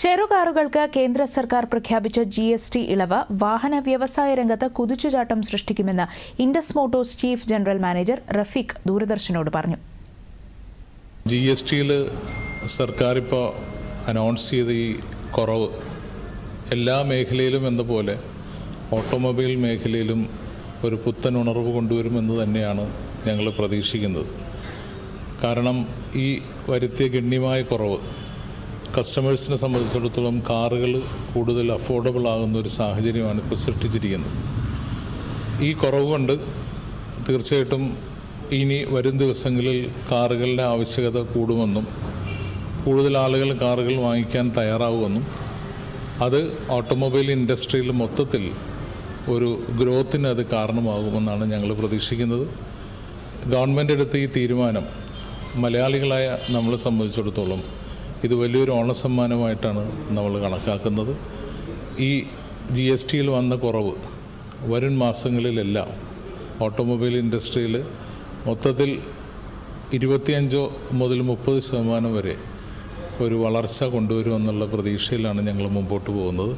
ചെറുകാറുകൾക്ക് കേന്ദ്ര സർക്കാർ പ്രഖ്യാപിച്ച ജി എസ് ടി ഇളവ് വാഹന വ്യവസായ രംഗത്ത് കുതിച്ചുചാട്ടം സൃഷ്ടിക്കുമെന്ന് Indus Motors chief general manager Rafeeq ദൂരദർശനോട് പറഞ്ഞു. ജി എസ് ടിയിൽ സർക്കാർ ഇപ്പോൾ അനൗൺസ് ചെയ്ത ഈ കുറവ് എല്ലാ മേഖലയിലും എന്ന പോലെ ഓട്ടോമൊബൈൽ മേഖലയിലും ഒരു പുത്തൻ ഉണർവ് കൊണ്ടുവരുമെന്ന് തന്നെയാണ് ഞങ്ങൾ പ്രതീക്ഷിക്കുന്നത്. കാരണം ഈ വരുത്തിയ ഗണ്യമായ കുറവ് കസ്റ്റമേഴ്സിനെ സംബന്ധിച്ചിടത്തോളം കാറുകൾ കൂടുതൽ അഫോർഡബിൾ ആകുന്ന ഒരു സാഹചര്യമാണ് ഇപ്പോൾ സൃഷ്ടിച്ചിരിക്കുന്നത്. ഈ കുറവ് കൊണ്ട് തീർച്ചയായിട്ടും ഇനി വരും ദിവസങ്ങളിൽ കാറുകളുടെ ആവശ്യകത കൂടുമെന്നും കൂടുതൽ ആളുകൾ കാറുകൾ വാങ്ങിക്കാൻ തയ്യാറാവുമെന്നും അത് ഓട്ടോമൊബൈൽ ഇൻഡസ്ട്രിയിൽ മൊത്തത്തിൽ ഒരു ഗ്രോത്തിന് അത് കാരണമാകുമെന്നാണ് ഞങ്ങൾ പ്രതീക്ഷിക്കുന്നത്. ഗവൺമെന്റ് എടുത്ത ഈ തീരുമാനം മലയാളികളായ നമ്മളെ സംബന്ധിച്ചിടത്തോളം ഇത് വലിയൊരു ഓണസമ്മാനമായിട്ടാണ് നമ്മൾ കണക്കാക്കുന്നത്. ഈ ജി എസ് ടിയിൽ വന്ന കുറവ് വരും മാസങ്ങളിലെല്ലാം ഓട്ടോമൊബൈൽ ഇൻഡസ്ട്രിയിൽ മൊത്തത്തിൽ ഇരുപത്തിയഞ്ചോ മുതൽ മുപ്പത് ശതമാനം വരെ ഒരു വളർച്ച കൊണ്ടുവരുമെന്നുള്ള പ്രതീക്ഷയിലാണ് ഞങ്ങൾ മുമ്പോട്ട് പോകുന്നത്.